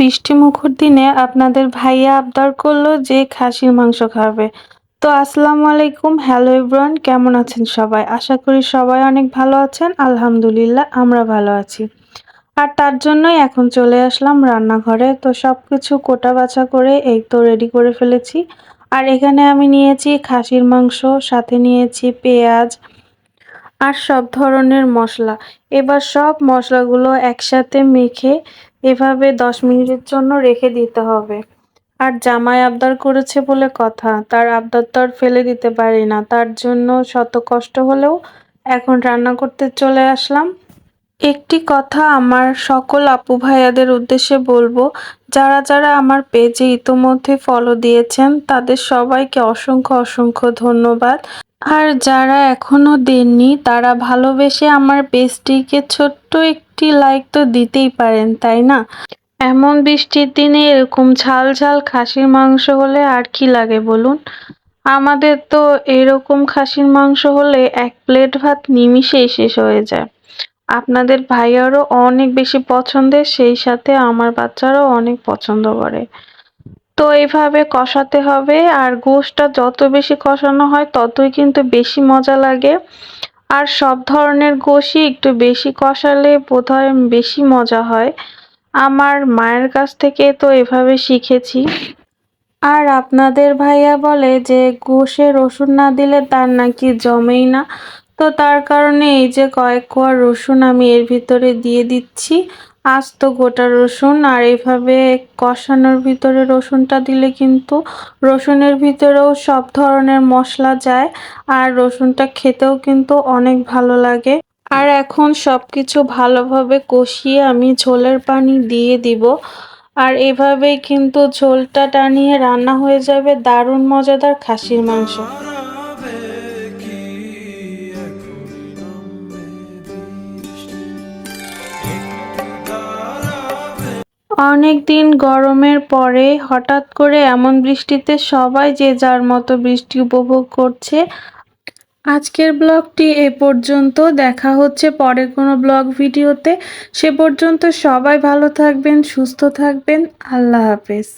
বৃষ্টি মুখর দিনে আপনাদের ভাইয়া আবদার করল যে খাসির মাংস খাবে। তো আসসালামু আলাইকুম, হ্যালো ইব্রান কেমন আছেন সবাই? আশা করি সবাই অনেক ভালো আছেন। আলহামদুলিল্লাহ, আমরা ভালো আছি। আর তার জন্যই এখন চলে আসলাম রান্নাঘরে। তো সব কিছু কোটা বাছা করে এই তো রেডি করে ফেলেছি। আর এখানে আমি নিয়েছি খাসির মাংস, সাথে নিয়েছি পেঁয়াজ আর সব ধরনের মশলা। এবার সব মশলাগুলো একসাথে মেখে এভাবে দশ মিনিটের জন্য রেখে দিতে হবে। আর জামাই আবদার করেছে বলে কথা। তার আবদার তো আর ফেলে দিতে পারি না। তার জন্য শত কষ্ট হলেও এখন রান্না করতে চলে আসলাম। একটি কথা আমার সকল আপু ভাইয়াদের উদ্দেশ্যে বলব, যারা যারা আমার পেজে ইতোমধ্যে ফলো দিয়েছেন, তাদের সবাইকে অসংখ্য অসংখ্য ধন্যবাদ। আর যারা এখনও দেননি, তারা ভালোবেসে আমার পেজটিকে ছোট্ট একটি লাইক তো দিতেই পারেন, তাই না? এমন বৃষ্টির দিনে এরকম ঝাল ঝাল খাসির মাংস হলে আর কি লাগে বলুন? আমাদের তো এরকম খাসির মাংস হলে এক প্লেট ভাত নিমিষেই শেষ হয়ে যায়। আপনাদের ভাইয়ারও অনেক বেশি পছন্দের, সেই সাথে আমার বাচ্চারাও অনেক পছন্দ করে। তো এইভাবে কষাতে হবে। আর গোশটা যত বেশি কষানো হয়, ততই কিন্তু বেশি মজা লাগে। আর সব ধরনের গোশই একটু বেশি কষালে বোধহয় বেশি মজা হয়। আমার মায়ের কাছ থেকে তো এভাবে শিখেছি। আর আপনাদের ভাইয়া বলে যে গোশে রসুন না দিলে তার নাকি জমেই না। তো তার কারণে এই যে কয়েক কোয়া রসুন আমি এর ভিতরে দিয়ে দিচ্ছি। আস্ত গোটা রসুন আর এভাবে কষানোর ভিতরে রসুনটা দিলে কিন্তু রসুনের ভিতরেও সব ধরনের মশলা যায় আর রসুনটা খেতেও কিন্তু অনেক ভালো লাগে। আর এখন সব কিছু ভালোভাবে কষিয়ে আমি ঝোলের পানি দিয়ে দিব। আর এভাবেই কিন্তু ঝোলটা টানিয়ে রান্না হয়ে যাবে দারুণ মজাদার খাসির মাংস। অনেক দিন গরমের পরে হঠাৎ করে এমন বৃষ্টিতে সবাই যে যার মতো বৃষ্টি উপভোগ করছে। আজকের ব্লগটি এ পর্যন্ত। দেখা হচ্ছে পরে কোনো ব্লগ ভিডিওতে। সে পর্যন্ত সবাই ভালো থাকবেন, সুস্থ থাকবেন। আল্লাহ হাফেজ।